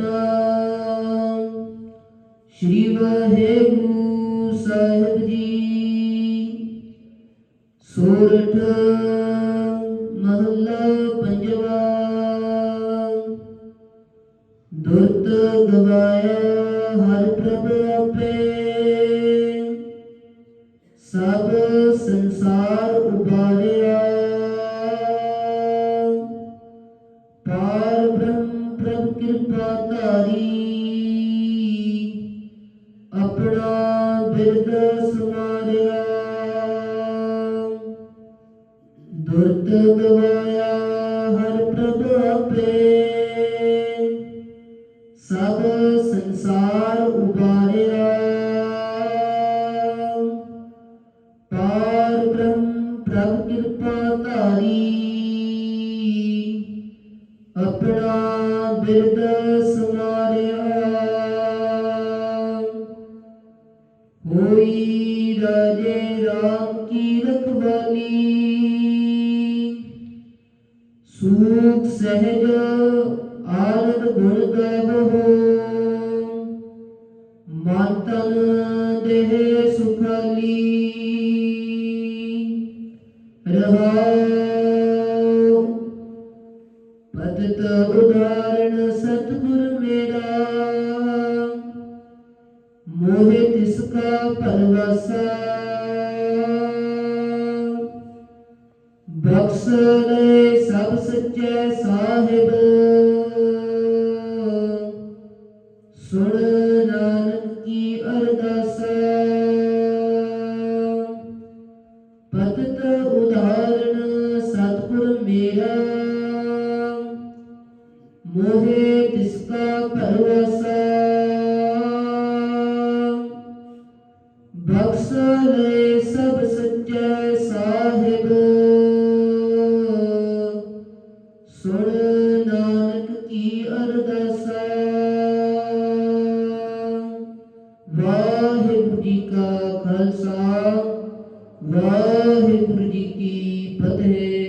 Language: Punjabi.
ਸਤਨਾਮ ਸ੍ਰੀ ਵਾਹਿਗੁਰੂ ਸਾਹਿਬ ਜੀ। ਸੋਰਠ ਮਹੱਲਾ ਪੰਜਵਾ। ਦੁਰਤ ਗਵਾਇਆ ਹਰ ਪ੍ਰਭ ਆਪੇ। ਸਭ ਸੰਸਾਰ ਉਭਾਰਿਆ ਪਾਰ ਪ੍ਰਭ ਕਿਰਪਾ ਧਾਰੀ ਆਪਣਾ ਬਿਰਦ ਸਮਾਰਿਆ। ਦੁਰਤ ਗਵਾਇਆ ਹਰ ਪ੍ਰਭ ਆਪੇ ਸਭ ਸੰਸਾਰ ਉਬਾਰਿਆ। ਪਾਰ ਬ੍ਰਹਮ, ਪ੍ਰਭ ਕਿਰਪਾ ਧਾਰੀ ਆਪਣਾ ਬਿਰਦ ਸਮਾਰਿਆ ਹੋਈ ਰਾਜੇ ਰਾਮ ਕੀ ਰਖਵਾਲੀ ਸੂਖ ਸਹਿਜ ਆਨੰਦ ਗੁਣ ਗਾਵੋ ਮਨ ਤਨ ਦੇਹ ਸੁਖਾਲੀ। ਰਹਾ ਪਤਿਤ ਉਦਾਹਰਣ ਸਤਿਗੁਰ ਮੇਰਾ ਮੋਹਿ ਤਿਸ ਕਾ ਪਰਵਾਸਾ ਬਖਸ਼ ਲੈ ਸਭ ਸੱਚੇ ਸਾਹਿਬ ਸੁਣ ਮੋਹਿ ਤਿਸ ਕਾ ਪਰਵਾਸਾ ਬਖਸ਼ ਲੈ ਸਭ ਸੱਚੇ ਸਾਹਿਬ ਸੁਣ ਨਾਨਕ ਕੀ ਅਰਦਾਸਾ ਵਾਹਿਗੁਰੂ ਜੀ ਕਾ ਖਾਲਸਾ ਵਾਹਿਗੁਰੂ ਜੀ ਕੀ ਫਤਿਹ